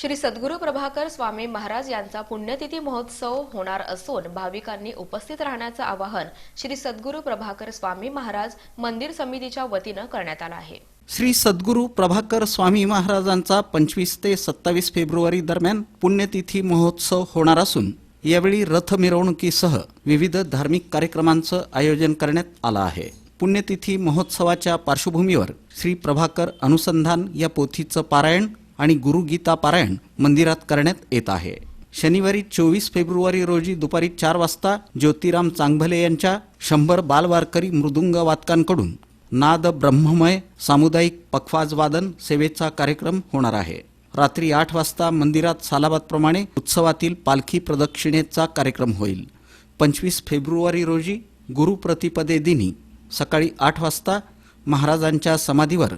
श्री सद्गुरू प्रभाकर स्वामी महाराज यांचा पुण्यतिथी महोत्सव होणार असून भाविकांनी उपस्थित राहण्याचं आवाहन श्री सद्गुरू प्रभाकर स्वामी महाराज मंदिर समितीच्या वतीनं करण्यात आलं आहे. श्री सद्गुरू प्रभाकर स्वामी महाराजांचा पंचवीस ते सत्तावीस फेब्रुवारी दरम्यान पुण्यतिथी महोत्सव होणार असून यावेळी रथ मिरवणुकीसह विविध धार्मिक कार्यक्रमांचं आयोजन करण्यात आलं आहे. पुण्यतिथी महोत्सवाच्या पार्श्वभूमीवर श्री प्रभाकर अनुसंधान या पोथीचं पारायण आणि गुरुगीता पारायण मंदिरात करण्यात येत आहे. शनिवारी चोवीस फेब्रुवारी रोजी दुपारी चार वाजता ज्योतिराम चांगभले यांच्या शंभर बालवारकरी मृदुंग वादकांकडून नाद ब्रह्ममय सामुदायिक पखवाज वादन सेवेचा कार्यक्रम होणार आहे. रात्री आठ वाजता मंदिरात सालाबादप्रमाणे उत्सवातील पालखी प्रदक्षिणेचा कार्यक्रम होईल. पंचवीस फेब्रुवारी रोजी गुरुप्रतिपदे दिनी सकाळी आठ वाजता महाराजांच्या समाधीवर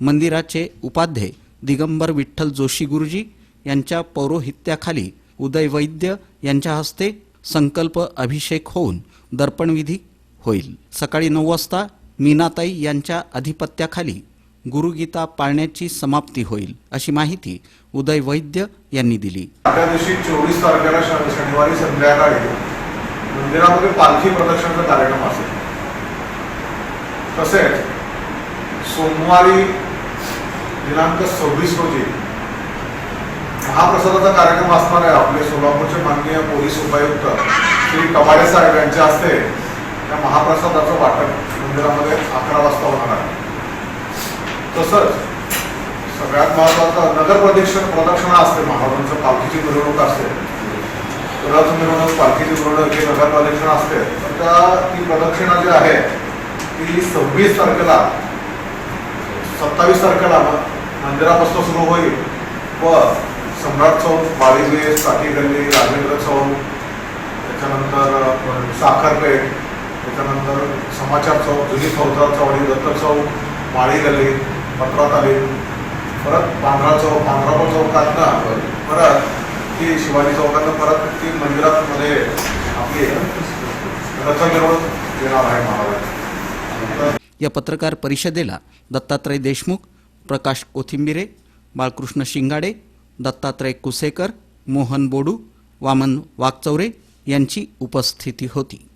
मंदिराचे उपाध्ये दिगंबर विठ्ठल जोशी गुरुजी यांच्या पौरोहित्याखाली उदय वैद्य यांच्या हस्ते संकल्प अभिषेक होऊन दर्पणविधी होईल. सकाळी नऊ वाजता मीनाताई यांच्या अधिपत्याखाली गुरुगीता पाळण्याची समाप्ती होईल अशी माहिती उदय वैद्य यांनी दिली. त्या दिवशी चोवीस तारखेला शनिवारी संध्याकाळी मंदिरामध्ये पालखी प्रदर्शनाचा कार्यक्रम असेल. तसेच सोमवारी दिनांक सव्वीस रोजी महाप्रसादाचा कार्यक्रम असणार आहे. आपले सोलापूरचे माननीय पोलीस उपायुक्त श्री कबाडे साहेब यांच्या हस्ते त्या महाप्रसादाचं वाटप मंदिरामध्ये अकरा वाजता होणार आहे. तसंच सगळ्यात महत्वाचं नगर प्रदक्षिण प्रदक्षिणा असते. महाराजांचं पालखीची मिरवणूक असते. रथ मिरवणूक पालखीची मिरवणूक ही नगर प्रदक्षिणा असते. तर त्या ती प्रदक्षिणा जी आहे ती सव्वीस तारखेला सत्तावीस तारखेला मंदिरापासून सुरू होईल. व सम्राट चौक बाळीगे साठी गल्ली राजेंद्र चौक त्याच्यानंतर साखरपेठ त्याच्यानंतर समाचार चौक जुनी फौजदार चौडी दत्त चौक माळी गल्ली पत्रात आली. परत पांढरा चौक पांढरापूर चौकातनं परत ती शिवाजी चौकातनं परत ती मंदिरात मध्ये आपली रथ मिरवणूक येणार आहे महाराज. या पत्रकार परिषदेला दत्तात्रय देशमुख प्रकाश कोथिंबिरे बाळकृष्ण शिंगाडे दत्तात्रय कुसेकर मोहन बोडू वामन वागचौरे यांची उपस्थिती होती.